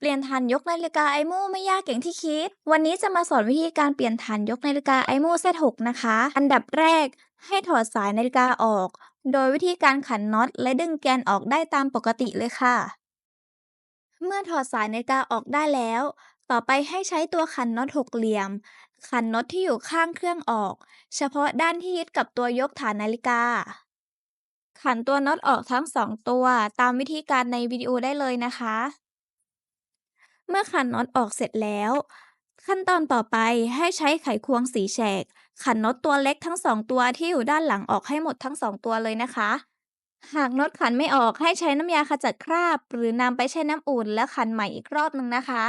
เปลี่ยนฐานยกนาฬิกา iMo ไม่ยากอย่างที่คิด วันนี้จะมาสอนวิธีการเปลี่ยนฐานยกนาฬิกา iMo Z6 นะคะ อันดับแรกให้ถอดสายนาฬิกาออก โดยวิธีการขันน็อตและดึงแกนออกได้ตามปกติเลยค่ะ เมื่อถอดสายนาฬิกาออกได้แล้ว ต่อไปให้ใช้ตัวขันน็อตหกเหลี่ยม ขันน็อตที่อยู่ข้างเครื่องออก เฉพาะด้านที่ยึดกับตัวยกฐานนาฬิกา ขันตัวน็อตออกทั้งสองตัวตามวิธีการในวิดีโอได้เลยนะคะ เมื่อขันน็อตออกเสร็จแล้ว ขั้นตอนต่อไปให้ใช้ไขควงสีแฉก ขันน็อตตัวเล็กทั้งสองตัวที่อยู่ด้านหลังออกให้หมดทั้งสองตัวเลยนะคะ หากน็อตขันไม่ออกให้ใช้น้ำยาขจัดคราบ หรือนำไปแช่น้ำอุ่นแล้วขันใหม่อีกรอบหนึ่งนะคะ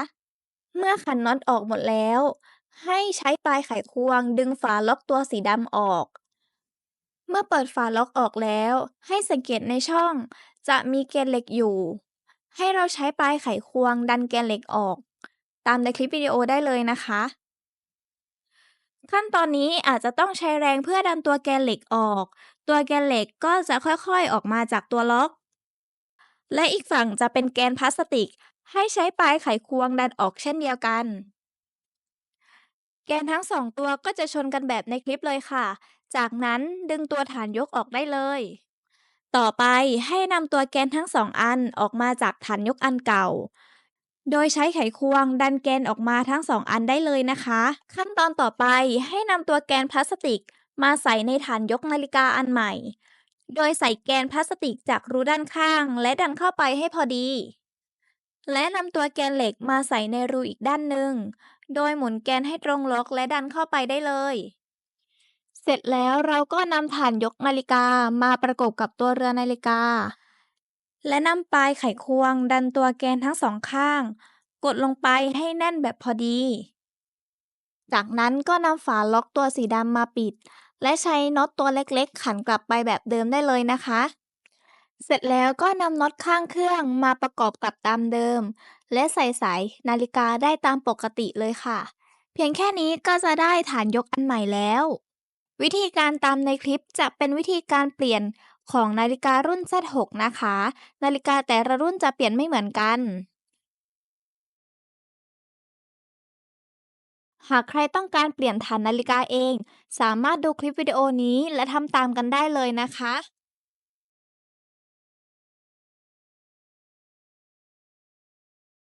เมื่อขันน็อตออกหมดแล้ว ให้ใช้ปลายไขควงดึงฝาล็อกตัวสีดำออกเมื่อเปิดฝาล็อกออกแล้ว ให้สังเกตในช่อง จะมีแกนเหล็กอยู่ ให้เราใช้ปลายไขควงดันแกนเหล็กออก ตามในคลิปวิดีโอได้เลยนะคะ ขั้นตอนนี้อาจจะต้องใช้แรงเพื่อดันตัวแกนเหล็กออก ตัวแกนเหล็กก็จะค่อยๆออกมาจากตัวล็อก และอีกฝั่งจะเป็นแกนพลาสติก ให้ใช้ปลายไขควงดันออกเช่นเดียวกัน แกนทั้งสองตัวก็จะชนกันแบบในคลิปเลยค่ะ จากนั้นดึงตัวฐานยกออกได้เลย ต่อไปให้นำตัวแกนทั้งสองอันออกมาจากฐานยกอันเก่า โดยใช้ไขควงดันแกนออกมาทั้งสองอันได้เลยนะคะ ขั้นตอนต่อไปให้นำตัวแกนพลาสติก มาใส่ในฐานยกนาฬิกาอันใหม่ โดยใส่แกนพลาสติกจากรูด้านข้าง และดันเข้าไปให้พอดี และนำตัวแกนเหล็กมาใส่ในรูอีกด้านหนึ่ง โดยหมุนแกนให้ตรงล็อกและดันเข้าไปได้เลย เสร็จแล้วเราก็นำฐานยกนาฬิกามาประกบกับตัวเรือนาฬิกา และนำปลายไขควงดันตัวแกนทั้งสองข้าง กดลงไปให้แน่นแบบพอดี จากนั้นก็นำฝาล็อกตัวสีดำมาปิด และใช้น็อตตัวเล็กๆ ขันกลับไปแบบเดิมได้เลยนะคะ เสร็จแล้วก็นำน็อตข้างเครื่องมาประกอบกับตามเดิม และใส่สายนาฬิกาได้ตามปกติเลยค่ะ เพียงแค่นี้ก็จะได้ฐานยกอันใหม่แล้ว วิธีการตามในคลิปจะเป็นวิธีการเปลี่ยนของนาฬิการุ่น Z6 นะคะ นาฬิกาแต่ละรุ่นจะเปลี่ยนไม่เหมือนกัน หากใครต้องการเปลี่ยนฐานนาฬิกาเอง สามารถดูคลิปวิดีโอนี้และทำตามกันได้เลยนะคะ